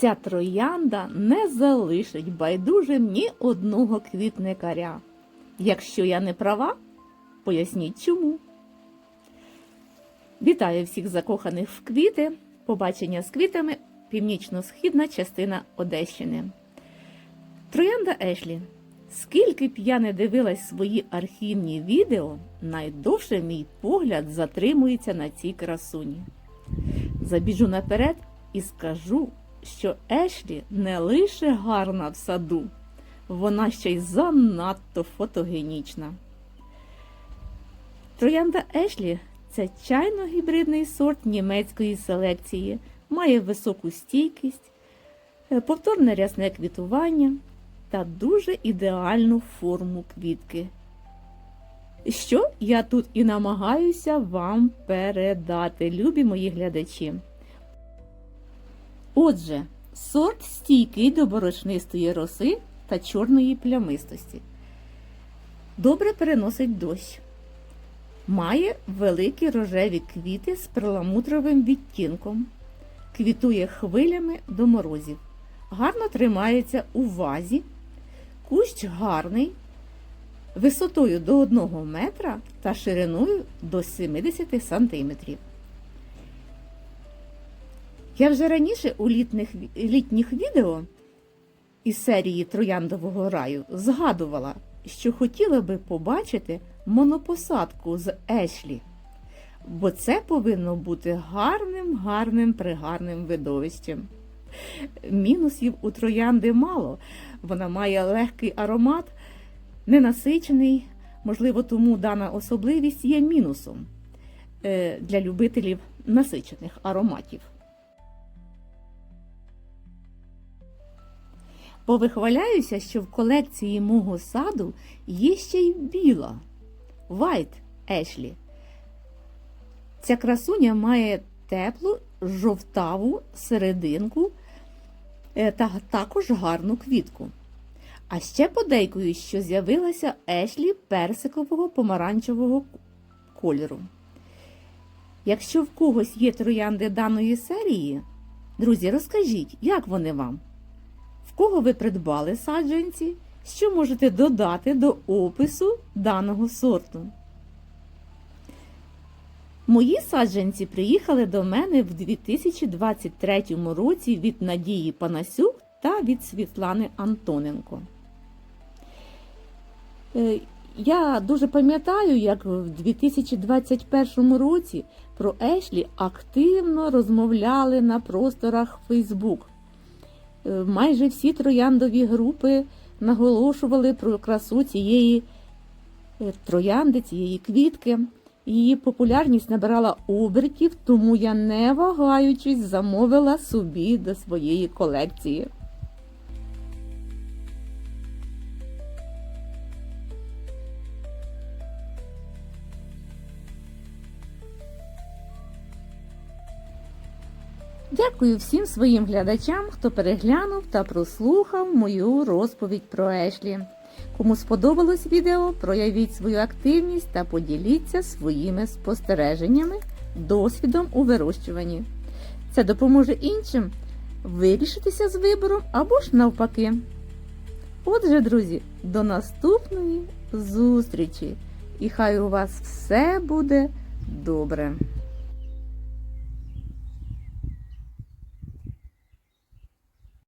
Ця троянда не залишить байдужим ні одного квітникаря. Якщо я не права, поясніть чому. Вітаю всіх закоханих в квіти. Побачення з квітами північно-східна частина Одещини. Троянда Ешлі. Скільки б я не дивилась свої архівні відео, найдовше мій погляд затримується на цій красуні. Забіжу наперед і скажу, що Ешлі не лише гарна в саду, вона ще й занадто фотогенічна. Троянда Ешлі це чайно-гібридний сорт німецької селекції, має високу стійкість, е, повторне рясне квітування та дуже ідеальну форму квітки. Що я тут і намагаюся вам передати, любі мої глядачі. Отже, сорт стійкий до борошнистої роси та чорної плямистості. Добре переносить дощ. Має великі рожеві квіти з перламутровим відтінком. Квітує хвилями до морозів. Гарно тримається у вазі. Кущ гарний, висотою до 1 метра та шириною до 70 сантиметрів. Я вже раніше у літніх, літніх відео із серії Трояндового раю згадувала, що хотіла би побачити монопосадку з Ешлі, бо це повинно бути гарним, гарним, пригарним видовищем. Мінусів у троянди мало. Вона має легкий аромат, ненасичений, можливо, тому дана особливість є мінусом е, для любителів насичених ароматів. Повихваляюся, що в колекції мого саду є ще й біла White Ешлі. Ця красуня має теплу жовтаву серединку е, та також гарну квітку. А ще подейкую, що з'явилася Ешлі персикового помаранчевого кольору. Якщо в когось є троянди даної серії, друзі, розкажіть, як вони вам? В кого ви придбали саджанці? Що можете додати до опису даного сорту? Мої саджанці приїхали до мене в 2023 році від Надії Панасюк та від Світлани Антоненко. Е, Я дуже пам'ятаю, як в 2021 році про Ешлі активно розмовляли на просторах Фейсбук. Е, Майже всі трояндові групи наголошували про красу цієї е, троянди, цієї квітки. Її популярність набирала обертів, тому я, не вагаючись, замовила собі до своєї колекції. Дякую всім своїм глядачам, хто переглянув та прослухав мою розповідь про Ешлі. Кому сподобалось відео, проявіть свою активність та поділіться своїми спостереженнями, досвідом у вирощуванні. Це допоможе іншим вирішитися з вибором або ж навпаки. Отже, друзі, до наступної зустрічі! І хай у вас все буде добре!